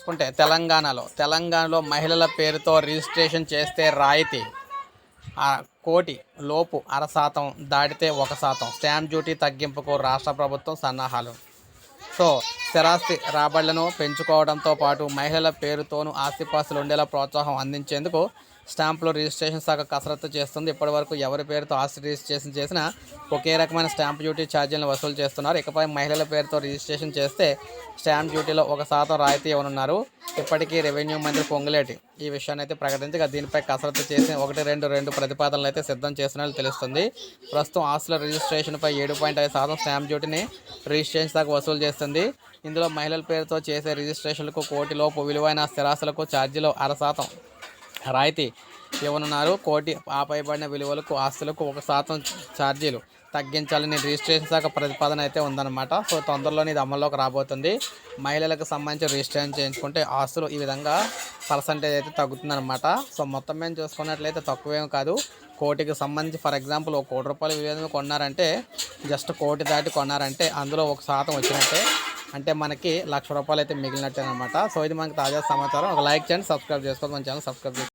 చూసుకుంటే తెలంగాణలో తెలంగాణలో మహిళల పేరుతో రిజిస్ట్రేషన్ చేస్తే రాయితీ. ఆ కోటి లోపు అర శాతం దాటితే ఒక శాతం. స్టాంప్ డ్యూటీ తగ్గింపుకు రాష్ట్ర ప్రభుత్వం సన్నాహాలు. సో స్థిరాస్తి రాబడులను పెంచుకోవడంతో పాటు మహిళల పేరుతోనూ ఆస్తిపాస్తులు ఉండేలా ప్రోత్సాహం అందించేందుకు స్టాంపులు రిజిస్ట్రేషన్ శాఖ కసరత్తు చేస్తుంది. ఇప్పటివరకు ఎవరి పేరుతో ఆస్తి రిజిస్ట్రేషన్ చేసినా ఒకే రకమైన స్టాంప్ డ్యూటీ ఛార్జీలను వసూలు చేస్తున్నారు. ఇకపై మహిళల పేరుతో రిజిస్ట్రేషన్ చేస్తే స్టాంప్ డ్యూటీలో ఒక శాతం రాయితీ ఇవ్వనున్నారు. ఇప్పటికీ రెవెన్యూ మంత్రి పొంగులేటి ఈ విషయాన్ని అయితే ప్రకటించగా దీనిపై కసరత్తు చేసి ఒకటి రెండు రెండు ప్రతిపాదనలు అయితే సిద్ధం చేసినట్లు తెలుస్తుంది. ప్రస్తుతం ఆస్తుల రిజిస్ట్రేషన్పై ఏడు పాయింట్ ఐదు శాతం స్టాంప్ డ్యూటీని రిజిస్ట్రేషన్ దాకా వసూలు చేస్తుంది. ఇందులో మహిళల పేరుతో చేసే రిజిస్ట్రేషన్లకు కోటిలోపు విలువైన స్థిరాస్తులకు ఛార్జీలో అర శాతం రాయితీ ఇవ్వనున్నారు కోటి ఆపైబడిన విలువలకు ఆస్తులకు ఒక శాతం ఛార్జీలు తగ్గించాలని రిజిస్ట్రేషన్ శాఖ ప్రతిపాదన అయితే ఉందన్నమాట. సో తొందరలోనే ఇది అమల్లోకి రాబోతుంది. మహిళలకు సంబంధించి రిజిస్ట్రేషన్ చేయించుకుంటే ఆస్తులు ఈ విధంగా పర్సంటేజ్ అయితే తగ్గుతుందన్నమాట. సో మొత్తం మేము చూసుకున్నట్లయితే తక్కువేం కాదు. కోటికి సంబంధించి ఫర్ ఎగ్జాంపుల్ ఒక కోటి రూపాయలు విలువ కొన్నారంటే జస్ట్ కోటి దాటి కొన్నారంటే అందులో ఒక శాతం వచ్చినట్టే. అంటే మనకి లక్ష రూపాయలు అయితే మిగిలినట్టేనమాట సో ఇది మనకి తాజా సమాచారం. ఒక లైక్ చేయండి సబ్స్క్రైబ్ చేసుకోండి. మన ఛానల్ సబ్స్క్రైబ్ చేసుకోండి.